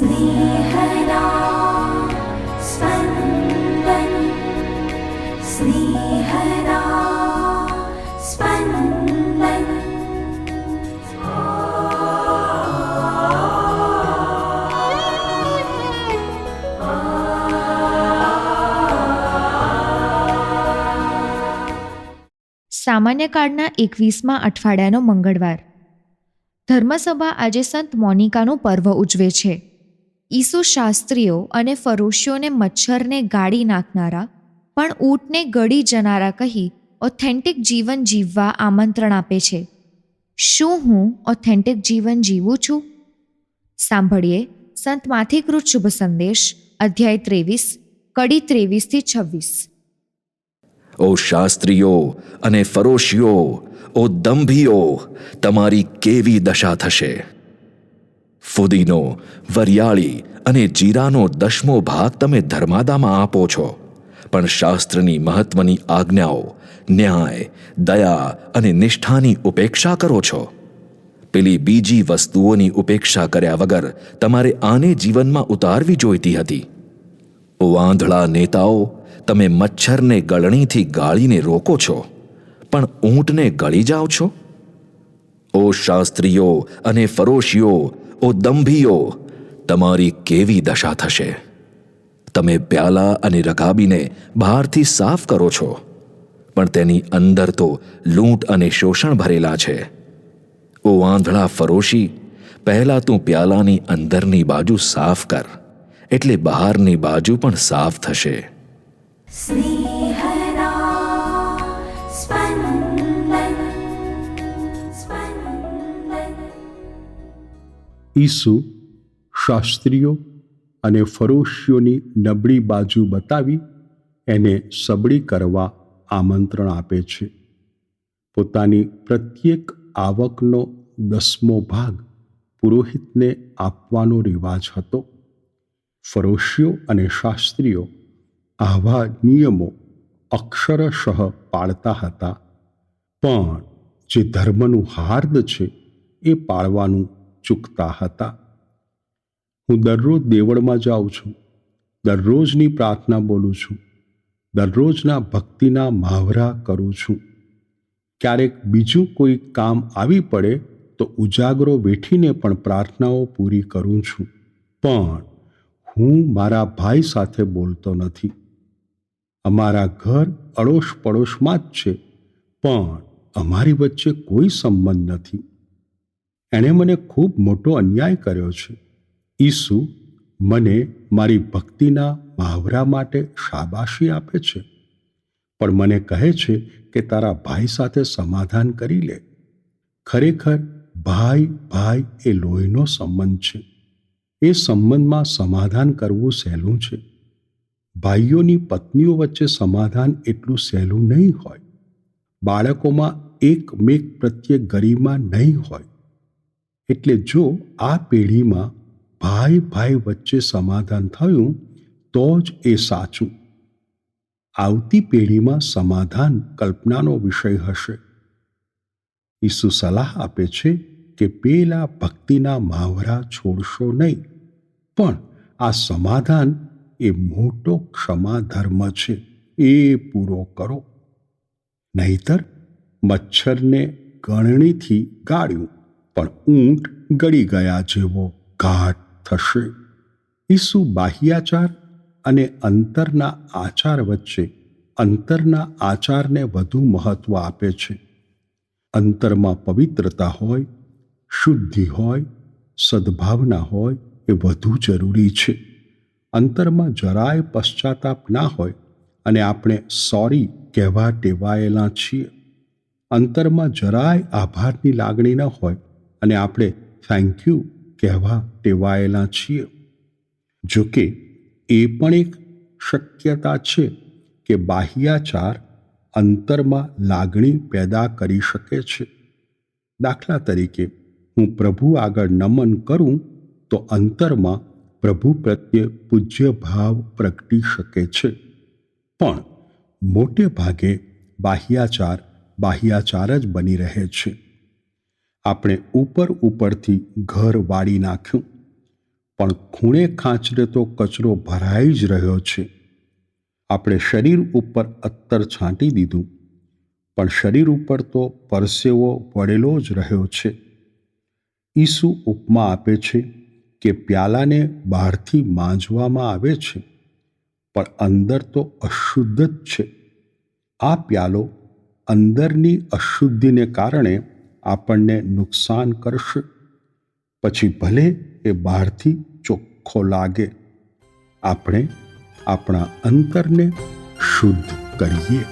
स्नेहदा स्पन्दन् स्नेहदा स्पन्दन् સામાન્ય કાળના એકવીસમાં અઠવાડિયાનો મંગળવાર ધર્મસભા આજે સંત મોનિકાનું પર્વ ઉજવે છે ઈસુ શાસ્ત્રીઓ અને ફરોશીઓને મચ્છરને ગાળી નાખનારા, પણ ઊંટને ગળી જનારા કહી ઓથેન્ટિક જીવન જીવવા આમંત્રણ આપે છે. શું હું ઓથેન્ટિક જીવન જીવું છું? સાંભળીએ સંત માથિકૃત શુભ સંદેશ, અધ્યાય ત્રેવીસ, કડી ત્રેવીસથી છવ્વીસ. ઓ શાસ્ત્રીઓ અને ફરોશીઓ, ઓ દંભીઓ, તમારી કેવી દશા થશે? ફુદીનો, વરિયાળી અને જીરાનો દસમો ભાગ તમે ધર્માદામાં આપો છો. પણ શાસ્ત્રની મહત્વની આજ્ઞાઓ, ન્યાય, દયા અને નિષ્ઠાની ઉપેક્ષા કરો છો. પેલી બીજી વસ્તુઓની ઉપેક્ષા કર્યા વગર તમારે આને જીવનમાં ઉતારવી જોઈતી હતી. વાંધળા નેતાઓ, તમે મચ્છરને ગળણીથી ગાળીને રોકો છો, પણ ઊંટને ગળી જાઓ છો? ઓ શાસ્ત્રીઓ અને ફરોશીઓ ઓ દંભીઓ, તમારી કેવી દશા થશે? તમે પ્યાલા અને રગાબીને બહારથી સાફ કરો છો, પણ તેની અંદર તો લૂંટ અને શોષણ ભરેલા છે. ઓ આંધળા ફરોશી, પહેલાં તું પ્યાલાની અંદરની બાજુ સાફ કર, એટલે બહારની બાજુ પણ સાફ થશે. સ્નેહ ઈસુ શાસ્ત્રીઓ અને ફરોશીઓની નબળી બાજુ બતાવી એને સબળી કરવા આમંત્રણ આપે છે. પોતાની પ્રત્યેક આવકનો દસમો ભાગ પુરોહિતને આપવાનો રિવાજ હતો. ફરોશીઓ અને શાસ્ત્રીઓ આવા નિયમો અક્ષરશઃ પાળતા હતા. પણ જે ધર્મનું હાર્દ છે એ પાળવાનું ચૂકતા હતા. હું દરરોજ દેવળમાં જાઉં છું. દરરોજની પ્રાર્થના બોલું છું. દરરોજના ભક્તિના મહાવરા કરું છું. ક્યારેક બીજું કોઈ કામ આવી પડે તો ઉજાગરો વેઠીને પણ પ્રાર્થનાઓ પૂરી કરું છું. પણ હું મારા ભાઈ સાથે બોલતો નથી. અમારા ઘર અડોશ પડોશમાં જ છે. પણ અમારી વચ્ચે કોઈ સંબંધ નથી. એણે મને ખૂબ મોટો અન્યાય કર્યો છે. ઈસુ મને મારી ભક્તિના મહાવરા માટે શાબાશી આપે છે. પણ મને કહે છે કે તારા ભાઈ સાથે સમાધાન કરી લે. ખરેખર ભાઈ ભાઈ એ લોહીનો સંબંધ છે. એ સંબંધમાં સમાધાન કરવું સહેલું છે. ભાઈઓની પત્નીઓ વચ્ચે સમાધાન એટલું સહેલું નહીં હોય. બાળકોમાં એકમેક પ્રત્યે ગરિમા નહીં હોય. એટલે જો આ પેઢીમાં ભાઈ ભાઈ વચ્ચે સમાધાન થયું, તો જ એ સાચું. આવતી પેઢીમાં સમાધાન કલ્પનાનો વિષય હશે. ઈસુ સલાહ આપે છે કે પેલા ભક્તિના મહાવરા છોડશો નહીં, પણ આ સમાધાન એ મોટો ક્ષમા ધર્મ છે, એ પૂરો કરો. નહીતર મચ્છરને ગણણીથી ગાળ્યું. પણ ઊંટ ગળી ગયા જેવો ઘાટ થશે. ઈસુ બાહ્યાચાર અને અંતરના આચાર વચ્ચે અંતરના આચારને વધુ મહત્વ આપે છે. અંતરમાં પવિત્રતા હોય, શુદ્ધિ હોય, સદ્ભાવના હોય એ વધુ જરૂરી છે. અંતરમાં જરાય પશ્ચાતાપ ના હોય અને આપણે સોરી કહેવા ટેવાયેલા છીએ. અંતરમાં જરાય આભારની લાગણી ન હોય અને આપણે થેન્ક યુ કહેવા ટેવાયેલા છીએ. જો કે એ પણ એક શક્યતા છે કે બાહ્યાચાર અંતરમાં લાગણી પેદા કરી શકે છે. દાખલા તરીકે, હું પ્રભુ આગળ નમન કરું તો અંતરમાં પ્રભુ પ્રત્યે પૂજ્ય ભાવ પ્રગટી શકે છે. પણ મોટે ભાગે બાહ્યાચાર બાહ્યાચાર જ બની રહે છે. આપણે ઉપર ઉપરથી ઘર વાળી નાખ્યું. પણ ખૂણે ખાંચરે તો કચરો ભરાઈ જ રહ્યો છે. આપણે શરીર ઉપર અત્તર છાંટી દીધું. પણ શરીર ઉપર તો પરસેવો વળેલો જ રહ્યો છે. ઈસુ ઉપમા આપે છે કે પ્યાલાને બહારથી માંજવામાં આવે છે, પણ અંદર તો અશુદ્ધ જ છે. આ પ્યાલો અંદરની અશુદ્ધિને કારણે આપણને નુકસાન કરશે. પછી ભલે એ બહારથી ચોખ્ખો લાગે આપણે આપણા અંતરને શુદ્ધ કરીએ.